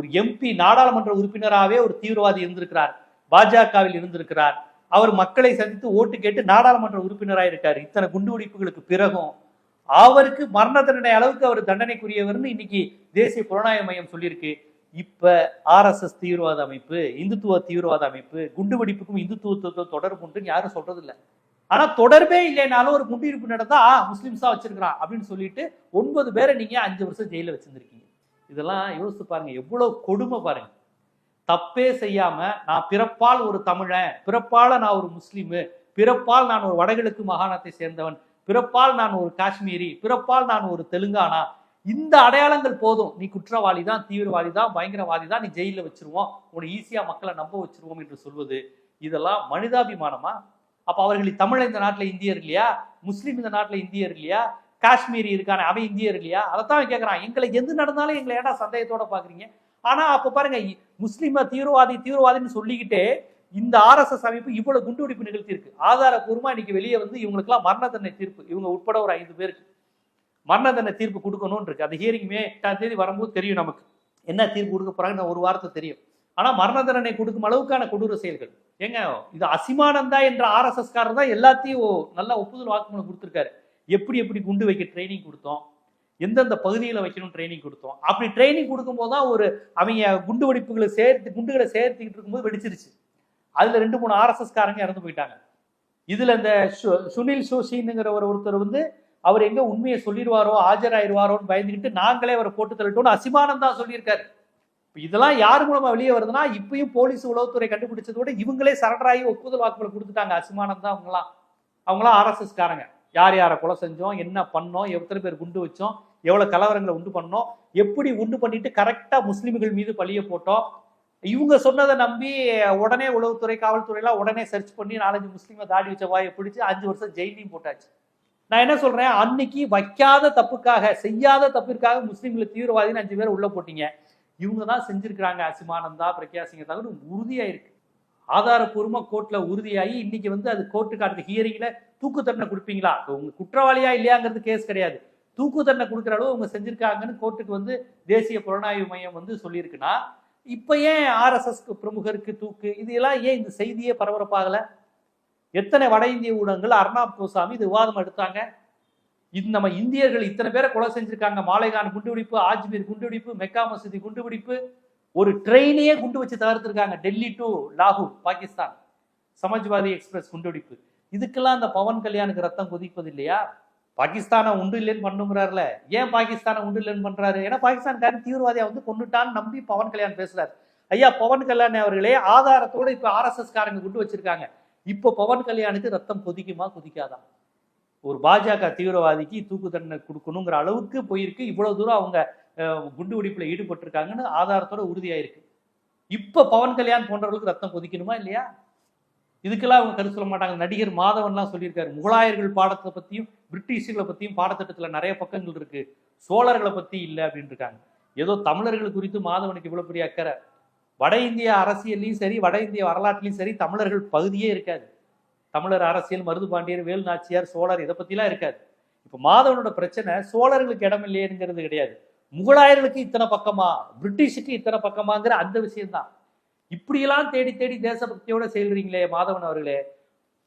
ஒரு எம்பி நாடாளுமன்ற உறுப்பினராகவே ஒரு தீவிரவாதி இருந்திருக்கிறார். பாஜகவில் இருந்திருக்கிறார். அவர் மக்களை சந்தித்து ஓட்டு கேட்டு நாடாளுமன்ற உறுப்பினராக இருக்கார். இத்தனை குண்டுவெடிப்புகளுக்கு பிறகும் அவருக்கு மரண தண்டனை அளவுக்கு அவர் தண்டனைக்குரியவர்னு இன்னைக்கு தேசிய புலனாய்வு மையம் சொல்லியிருக்கு. இப்ப ஆர்எஸ்எஸ் தீவிரவாத அமைப்பு இந்துத்துவ தீவிரவாத அமைப்பு குண்டுவெடிப்புக்கும் இந்துத்துவத்துக்கும் தொடர்பு உண்டுன்னு யாரும் சொல்றது இல்லை ஆனா தொடர்பே இல்லைனாலும் ஒரு குண்டுவெடிப்பு நடந்தா முஸ்லிம்ஸா வச்சிருக்கிறான் அப்படின்னு சொல்லிட்டு ஒன்பது பேரை நீங்க அஞ்சு வருஷம் ஜெயில வச்சிருந்திருக்கீங்க. இதெல்லாம் யோசித்து பாருங்க எவ்வளவு கொடுமை பாருங்க. தப்பே செய்யாம நான் பிறப்பால் ஒரு தமிழன் பிறப்பால நான் ஒரு முஸ்லீமு பிறப்பால் நான் ஒரு வடகிழக்கு மாகாணத்தை சேர்ந்தவன் பிறப்பால் நான் ஒரு காஷ்மீரி பிறப்பால் நான் ஒரு தெலுங்கானா இந்த அடையாளங்கள் போதும். நீ குற்றவாளி தான் தீவிரவாதி தான் பயங்கரவாதி தான் நீ ஜெயிலில் வச்சிருவோம் உன்னை ஈஸியாக மக்களை நம்ப வச்சிருவோம் என்று சொல்வது இதெல்லாம் மனிதாபிமானமா? அப்போ அவர்கள் தமிழ் இந்த நாட்டில் இந்தியர் இல்லையா? முஸ்லீம் இந்த நாட்டில் இந்தியர் இல்லையா? காஷ்மீரி இருக்கானே அவன் இந்தியர் இல்லையா? அதைத்தான் கேட்குறான் எங்களை எது நடந்தாலும் எங்களை ஏன்டா சந்தேகத்தோட பார்க்குறீங்க ஆனால் அப்போ பாருங்க முஸ்லீமை தீவிரவாதி தீவிரவாதின்னு சொல்லிக்கிட்டே இந்த ஆர்எஸ்எஸ் அமைப்பு இவ்வளவு குண்டுவெடிப்பு நிகழ்த்தி இருக்கு ஆதாரப்பூர்வமா இன்னைக்கு வெளியே வந்து இவங்களுக்குலாம் மரண தண்டனை தீர்ப்பு. இவங்க உட்பட ஒரு ஐந்து பேருக்கு மரண தண்டனை தீர்ப்பு கொடுக்கணும்னு இருக்கு. அந்த ஹியரிங்குமே எட்டாம் தேதி வரும்போது தெரியும் நமக்கு. என்ன தீர்ப்பு கொடுக்க போறாங்கன்னு ஒரு வாரத்தை தெரியும். ஆனா மரண தண்டனை கொடுக்கும் அளவுக்கான கொடூர செயல்கள். ஏங்க இது அசிமானந்தா என்ற ஆர்எஸ்எஸ் காரர் தான் எல்லாத்தையும் ஒ- நல்லா ஒப்புதல் வாக்குமூலம் கொடுத்துருக்காரு. எப்படி எப்படி குண்டு வைக்க ட்ரைனிங் கொடுத்தோம்? எந்தெந்த பகுதியில் வைக்கணும் ட்ரைனிங் கொடுத்தோம்? அப்படி ட்ரைனிங் கொடுக்கும்போது தான் ஒரு அவங்க குண்டு வெடிப்புகளை சேர்த்து குண்டுகளை சேர்த்துக்கிட்டு இருக்கும்போது வெடிச்சிருச்சு. அதில் ரெண்டு மூணு ஆர்எஸ்எஸ் காரங்க இறந்து போயிட்டாங்க. இதில் இந்த சுனில் சோஷின்னுங்கிற ஒரு ஒருத்தர் வந்து அவர் எங்கே உண்மையை சொல்லிடுவாரோ ஆஜராயிருவாரோன்னு பயந்துக்கிட்டு நாங்களே அவரை போட்டு தள்ளட்டோன்னு அசிமானம் தான் சொல்லியிருக்காரு. இப்போ இதெல்லாம் யார் மூலமா வெளியே வருதுன்னா இப்பயும் போலீஸ் உளவுத்துறை கண்டுபிடிச்சதோட இவங்களே சரண்டராகி ஒப்புதல் வாக்குகள் கொடுத்துட்டாங்க அசிமானம் தான் அவங்களாம் அவங்களாம் ஆர்எஸ்எஸ் காரங்க. யார் யாரை கொலை செஞ்சோம் என்ன பண்ணோம் எத்தனை பேர் குண்டு வச்சோம் எவ்வளோ கலவரங்களை உண்டு பண்ணோம் எப்படி உண்டு பண்ணிட்டு கரெக்டாக முஸ்லீம்கள் மீது பழிய போட்டோம். இவங்க சொன்னதை நம்பி உடனே உளவுத்துறை காவல்துறையெல்லாம் உடனே சர்ச் பண்ணி நாலஞ்சு முஸ்லீமை தாடி வச்ச வாயை பிடிச்சி அஞ்சு வருஷம் ஜெயிலையும் போட்டாச்சு. நான் என்ன சொல்றேன்? அன்னைக்கு வைக்காத தப்புக்காக செய்யாத தப்பிற்காக முஸ்லீம்களை தீவிரவாதின்னு அஞ்சு பேர் உள்ள போட்டீங்க. இவங்க தான் செஞ்சிருக்கிறாங்க அசிமானந்தா பிரக்யா சிங்க தவிர உறுதியாக இருக்கு ஆதாரப்பூர்வமாக கோர்ட்டில் உறுதியாகி இன்னைக்கு வந்து அது கோர்ட்டுக்கு அடுத்த ஹியரிங்கில் தூக்கு தண்டனை கொடுப்பீங்களா? உங்க குற்றவாளியா இல்லையாங்கிறது கேஸ் கிடையாது. தூக்கு தண்டனை கொடுக்குற அளவு அவங்க செஞ்சிருக்காங்கன்னு கோர்ட்டுக்கு வந்து தேசிய புலனாய்வு மையம் வந்து சொல்லியிருக்குன்னா இப்போ ஏன் ஆர்எஸ்எஸ் பிரமுகருக்கு தூக்கு? இது எல்லாம் ஏன் இந்த செய்தியே பரபரப்பாகலை? எத்தனை வட இந்திய ஊடகங்கள் அர்ணாப் கோசாமி இது விவாதம் எடுத்தாங்க. இது நம்ம இந்தியர்கள் இத்தனை பேரை கொலை செஞ்சிருக்காங்க. மாலைகான் குண்டுபிடிப்பு ஆஜ்மீர் குண்டுபிடிப்பு மெக்கா மசூதி குண்டுபிடிப்பு ஒரு ட்ரெயினையே குண்டு வச்சு தகர்த்திருக்காங்க. டெல்லி டு லாகூர் பாகிஸ்தான். சமாஜ்வாதி எக்ஸ்பிரஸ் குண்டுவெடிப்பு இதுக்கெல்லாம் அந்த பவன் கல்யாணுக்கு ரத்தம் கொதிப்பது இல்லையா பாகிஸ்தானை உண்டு இல்லைன்னு பண்ணுங்கிறாருல. ஏன் பாகிஸ்தானை உண்டு இல்லைன்னு பண்றாரு? ஏன்னா பாகிஸ்தான்காரன் தீவிரவாதியா வந்து கொண்டுட்டான்னு நம்பி பவன் கல்யாண் பேசுறாரு. ஐயா பவன் கல்யாண் அவர்களே ஆதாரத்தோட இப்ப ஆர்எஸ்எஸ் காரங்க குண்டு வச்சிருக்காங்க. இப்போ பவன் கல்யாணுக்கு ரத்தம் கொதிக்குமா கொதிக்காதா? ஒரு பாஜக தீவிரவாதிக்கு தூக்கு தண்டனை கொடுக்கணுங்கிற அளவுக்கு போயிருக்கு. இவ்வளவு தூரம் அவங்க குண்டு வெடிப்பில் ஈடுபட்டிருக்காங்கன்னு ஆதாரத்தோட உறுதியாயிருக்கு. இப்போ பவன் கல்யாண் போன்றவர்களுக்கு ரத்தம் கொதிக்கணுமா இல்லையா? இதுக்கெல்லாம் அவங்க கருத்து சொல்ல மாட்டாங்க. நடிகர் மாதவன்லாம் சொல்லியிருக்காரு. முகலாயர்கள் பாடத்தை பற்றியும் பிரிட்டிஷர்களை பற்றியும் பாடத்திட்டத்தில் நிறைய பக்கங்கள் இருக்கு. சோழர்களை பற்றி இல்லை அப்படின்னு இருக்காங்க ஏதோ தமிழர்கள் குறித்து மாதவனுக்கு இவ்வளோ பெரிய அக்கறை. வட இந்திய அரசியல்லையும் சரி வட இந்திய வரலாற்றுலையும் சரி தமிழர்கள் பகுதியே இருக்காது. தமிழர் அரசியல் மருது பாண்டியர் வேலு நாச்சியார் சோழர் இதை பற்றிலாம் இருக்காது. இப்போ மாதவனோட பிரச்சனை சோழர்களுக்கு இடம் இல்லையேங்கிறது கிடையாது. முகலாயர்களுக்கு இத்தனை பக்கமா பிரிட்டிஷுக்கு இத்தனை பக்கமாங்கிற அந்த விஷயம்தான். இப்படியெல்லாம் தேடி தேடி தேசபக்தியோட செயல்றீங்களே மாதவன் அவர்களே.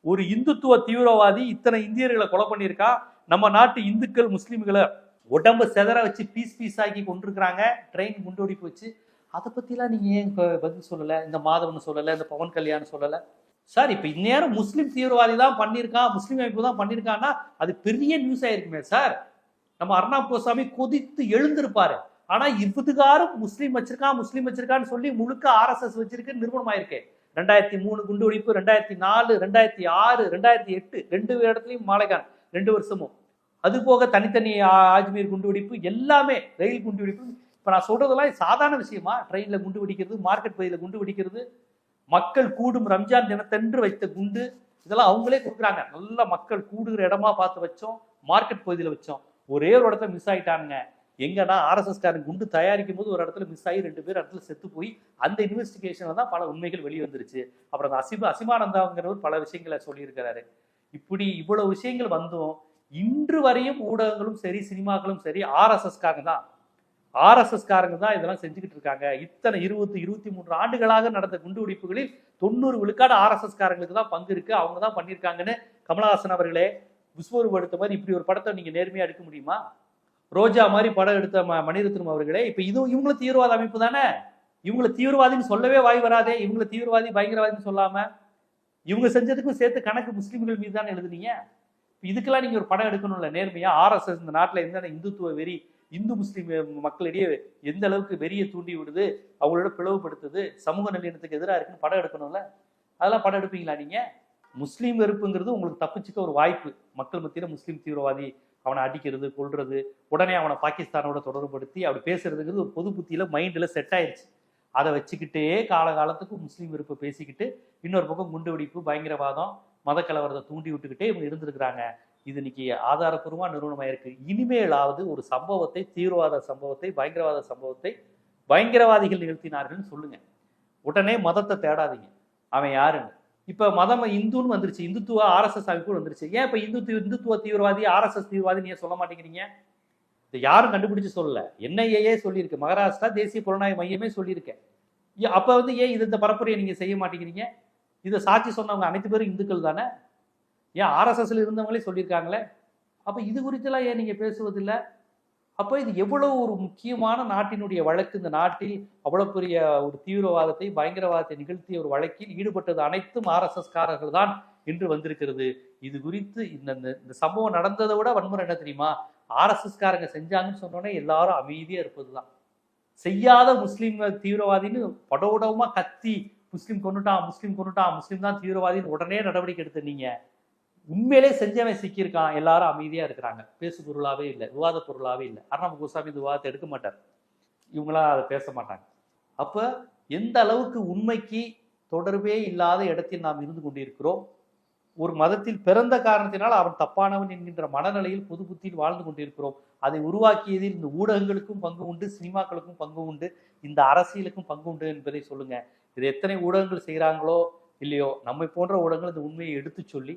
ஒரு இந்துத்துவ தீவிரவாதி இத்தனை இந்தியர்களை கொலை பண்ணியிருக்கா? நம்ம நாட்டு இந்துக்கள் முஸ்லீம்களை உடம்ப செதற வச்சு பீஸ் பீஸ் ஆக்கி கொண்டிருக்கிறாங்க. ட்ரெயின் குண்டுவெடிப்பு வச்சு அதை பற்றிலாம் நீங்கள் ஏன் பதில் சொல்லலை? இந்த மாதவன் சொல்லலை இந்த பவன் கல்யாணம் சொல்லலை? சார் இப்போ இந்நேரம் முஸ்லீம் தீவிரவாதி தான் பண்ணியிருக்கான் முஸ்லீம் அமைப்பு தான் பண்ணியிருக்கான்னா அது பெரிய நியூஸ் ஆயிருக்குமே சார். நம்ம அர்ணாப் கோசாமி கொதித்து எழுந்திருப்பாரு. ஆனா இவ்வுதுகாரும் முஸ்லீம் வச்சிருக்கான் முஸ்லீம் வச்சிருக்கான்னு சொல்லி முழுக்க ஆர்எஸ்எஸ் வச்சிருக்கு நிறுவனம் ஆயிருக்கு ரெண்டாயிரத்தி மூணு குண்டு வெடிப்பு ரெண்டாயிரத்தி நாலு ரெண்டாயிரத்தி ஆறு ரெண்டாயிரத்தி எட்டு ரெண்டு இடத்துலயும் மாலைகான் ரெண்டு வருஷமும். அது போக தனித்தனி ஆஜ்மீர் குண்டு வெடிப்பு எல்லாமே ரயில் குண்டு வெடிப்பு இப்ப நான் சொல்றதெல்லாம் சாதாரண விஷயமா ட்ரெயின்ல குண்டு வெடிக்கிறது மார்க்கெட் பகுதியில் குண்டு வெடிக்கிறது மக்கள் கூடும் ரம்ஜான் தினத்தன்று வைத்த குண்டு இதெல்லாம் அவங்களே கொடுக்குறாங்க. நல்ல மக்கள் கூடுகிற இடமா பார்த்து வச்சோம் மார்க்கெட் பகுதியில் வச்சோம். ஒரே ஒரு இடத்துல மிஸ் ஆகிட்டானுங்க எங்கன்னா ஆர்எஸ்எஸ் காரன் குண்டு தயாரிக்கும் போது ஒரு இடத்துல மிஸ் ஆகி ரெண்டு பேர் இடத்துல செத்து போய் அந்த இன்வெஸ்டிகேஷனில் தான் பல உண்மைகள் வெளியே வந்துருச்சு. அப்புறம் அந்த அசிம அசிமானந்தாங்கிறவர் பல விஷயங்களை சொல்லியிருக்கிறாரு. இப்படி இவ்வளவு விஷயங்கள் வந்தும் இன்று வரையும் ஊடகங்களும் சரி சினிமாக்களும் சரி ஆர்எஸ்எஸ்காரங்க தான். ஆர்எஸ்எஸ் காரங்க தான் இதெல்லாம் செஞ்சுக்கிட்டு இருக்காங்க. இத்தனை இருபத்தி இருபத்தி மூன்று ஆண்டுகளாக நடந்த குண்டுவெடிப்புகளில் தொண்ணூறு விழுக்காடு ஆர்எஸ்எஸ் காரங்களுக்கு தான் பங்கு இருக்கு. அவங்க தான் பண்ணியிருக்காங்கன்னு கமலஹாசன் அவர்களே விஸ்வரூபடுத்த மாதிரி இப்படி ஒரு படத்தை நீங்க நேர்மையா எடுக்க முடியுமா? ரோஜா மாதிரி படம் எடுத்த ம- மணிரத்னம் அவர்களே இப்ப இதுவும் இவங்களும் தீவிரவாத அமைப்பு தானே? இவங்களை தீவிரவாதின்னு சொல்லவே வாய் வராதே. இவங்களை தீவிரவாதி பயங்கரவாதின்னு சொல்லாம இவங்க செஞ்சதுக்கும் சேர்த்து கணக்கு முஸ்லீம்கள் மீது தானே எழுதுனீங்க? இதுக்கெல்லாம் நீங்க ஒரு படம் எடுக்கணும்ல நேர்மையா? ஆர்எஸ்எஸ் இந்த நாட்டில் எந்த இந்துத்துவ வெறி இந்து முஸ்லீம் மக்களிடையே எந்த அளவுக்கு வெறியை தூண்டி விடுது அவங்களோட பிளவுபடுத்துது சமூக நல்லிணத்துக்கு எதிராக இருக்குன்னு படம் எடுக்கணும்ல? அதெல்லாம் படம் எடுப்பீங்களா நீங்கள் முஸ்லீம் வெறுப்புங்கிறது உங்களுக்கு தப்பிச்சுக்க ஒரு வாய்ப்பு. மக்கள் மத்தியில் முஸ்லீம் தீவிரவாதி அவனை அடிக்கிறது கொள்றது உடனே அவனை பாகிஸ்தானோட தொடர்புபடுத்தி அப்படி பேசுறதுங்கிறது ஒரு பொது புத்தியில மைண்டில் செட் ஆயிடுச்சு அதை வச்சுக்கிட்டே காலகாலத்துக்கு முஸ்லீம் வெறுப்பை பேசிக்கிட்டு இன்னொரு பக்கம் குண்டு வெடிப்பு பயங்கரவாதம் மத கலவரத்தை தூண்டி விட்டுக்கிட்டே இவங்க இருந்திருக்கிறாங்க. இது இன்னைக்கு ஆதாரப்பூர்வமாக நிறுவனமாயிருக்கு. இனிமேலாவது ஒரு சம்பவத்தை தீவிரவாத சம்பவத்தை பயங்கரவாத சம்பவத்தை பயங்கரவாதிகள் நிகழ்த்தினார்கள்னு சொல்லுங்க. உடனே மதத்தை தேடாதீங்க. அவன் யாருன்னு? இப்போ மதம் இந்துன்னு வந்துருச்சு. இந்துத்துவ ஆர்எஸ்எஸ் அமைப்பு வந்துருச்சு. ஏன் இப்போ இந்துத்துவ இந்துத்துவ தீவிரவாதி ஆர்எஸ்எஸ் தீவிரவாதி நீங்கள் சொல்ல மாட்டேங்கிறீங்க? இதை யாரும் கண்டுபிடிச்சு சொல்லல. என்ஐஏயே சொல்லியிருக்கு. மகாராஷ்டிரா தேசிய புலனாய்வு மையமே சொல்லியிருக்கேன் அப்போ வந்து ஏன் இது இந்த பரப்புரையை நீங்கள் செய்ய மாட்டேங்கிறீங்க? இதை சாட்சி சொன்னவங்க அனைத்து பேரும் இந்துக்கள் தானே? ஏன் ஆர்எஸ்எஸ்ல இருந்தவங்களே சொல்லியிருக்காங்களே? அப்போ இது குறித்தெல்லாம் ஏன் நீங்கள் பேசுவதில்லை? அப்போ இது எவ்வளவு ஒரு முக்கியமான நாட்டினுடைய வழக்கு? இந்த நாட்டில் அவ்வளவு பெரிய ஒரு தீவிரவாதத்தை பயங்கரவாதத்தை நிகழ்த்திய ஒரு வழக்கில் ஈடுபட்டது அனைத்தும் ஆர்எஸ்எஸ் காரர்கள் தான் என்று வந்திருக்கிறது. இது குறித்து இந்த இந்த- சம்பவம் நடந்ததை விட வன்முறை என்ன தெரியுமா? ஆர்எஸ்எஸ் காரங்க செஞ்சாங்கன்னு சொன்னோன்னே எல்லாரும் அமைதியா இருப்பதுதான். செய்யாத முஸ்லீம் தீவிரவாதின்னு படோடவுமா கத்தி முஸ்லீம் கொண்டுட்டான் முஸ்லீம் கொண்டுட்டான் முஸ்லீம் தான் தீவிரவாதின்னு உடனே நடவடிக்கை எடுத்த உண்மையிலே செஞ்சவன் சிக்கியிருக்கான். எல்லாரும் அமைதியாக இருக்கிறாங்க. பேசு பொருளாகவே இல்லை விவாத பொருளாகவே இல்லை. அருணாம கோசாமி இந்த விவாதத்தை எடுக்க மாட்டார். இவங்களாம் அதை பேச மாட்டாங்க. அப்போ எந்த அளவுக்கு உண்மைக்கு தொடர்பே இல்லாத இடத்தில் நாம் இருந்து கொண்டிருக்கிறோம்? ஒரு மதத்தில் பிறந்த காரணத்தினால் அவன் தப்பானவன் என்கின்ற மனநிலையில் பொது புத்தியில் வாழ்ந்து கொண்டிருக்கிறோம். அதை உருவாக்கியதில் இந்த ஊடகங்களுக்கும் பங்கு உண்டு சினிமாக்களுக்கும் பங்கு உண்டு இந்த அரசியலுக்கும் பங்கு உண்டு என்பதை சொல்லுங்க. இது எத்தனை ஊடகங்கள் செய்கிறாங்களோ இல்லையோ நம்மை போன்ற ஊடகங்கள் இந்த உண்மையை எடுத்து சொல்லி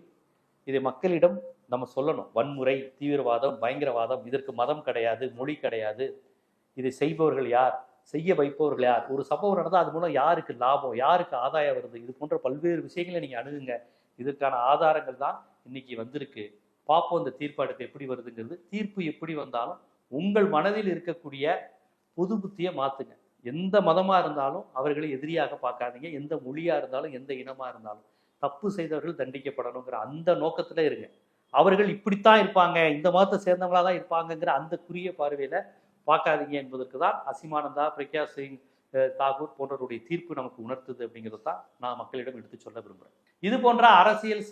இதை மக்களிடம் நம்ம சொல்லணும். வன்முறை தீவிரவாதம் பயங்கரவாதம் இதற்கு மதம் கிடையாது மொழி கிடையாது. இதை செய்பவர்கள் யார்? செய்ய வைப்பவர்கள் யார்? ஒரு சம்பவம் நடந்தால் அது மூலம் யாருக்கு லாபம்? யாருக்கு ஆதாயம் வருது? இது போன்ற பல்வேறு விஷயங்களை நீங்கள் அணுகுங்க. இதற்கான ஆதாரங்கள் தான் இன்னைக்கு வந்திருக்கு. பார்ப்போம் இந்த தீர்ப்பாடுக்கு எப்படி வருதுங்கிறது. தீர்ப்பு எப்படி வந்தாலும் உங்கள் மனதில் இருக்கக்கூடிய புது புத்தியை மாற்றுங்க எந்த மதமாக இருந்தாலும் அவர்களை எதிரியாக பார்க்காதீங்க. எந்த மொழியாக இருந்தாலும் எந்த இனமாக இருந்தாலும். தப்பு செய்தவர்கள் தண்டிக்கப்படணுங்கிற அந்த நோக்கத்துல இருங்க. அவர்கள் இப்படித்தான் இருப்பாங்க இந்த மதத்தை சேர்ந்தவங்களா தான் இருப்பாங்கங்கிற அந்த குறுகிய பார்வையில பார்க்காதீங்க என்பதற்கு தான் அசிமானந்தா பிரக்யா சிங் தாகூர் போன்றவருடைய தீர்ப்பு நமக்கு உணர்த்துது அப்படிங்கிறது தான் நான் மக்களிடம் எடுத்து சொல்ல விரும்புறேன். இது போன்ற அரசியல்